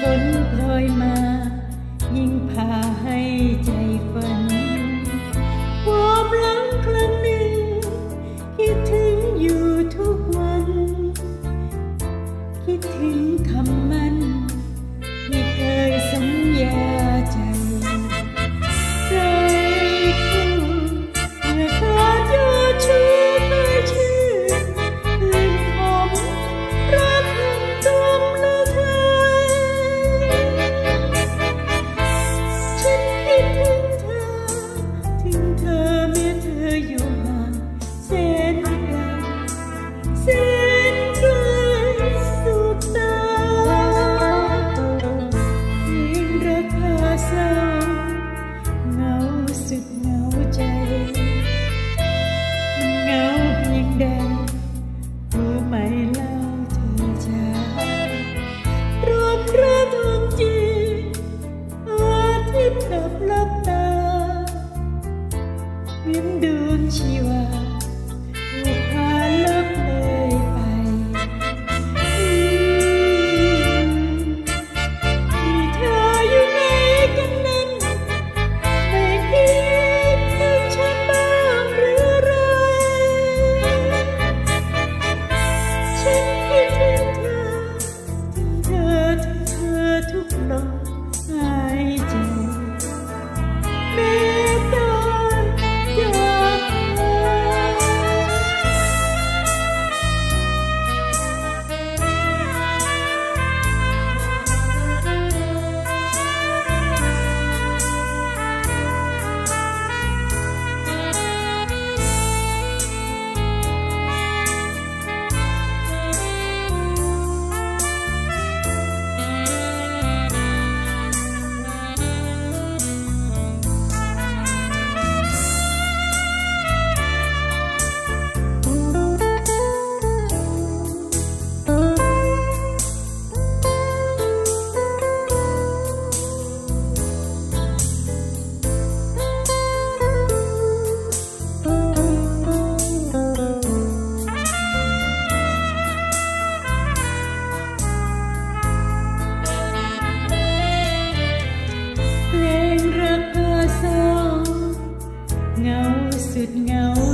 ฝนโปรยมา ยิ่งพาให้ใจฝันความรัก เงาสุดเงา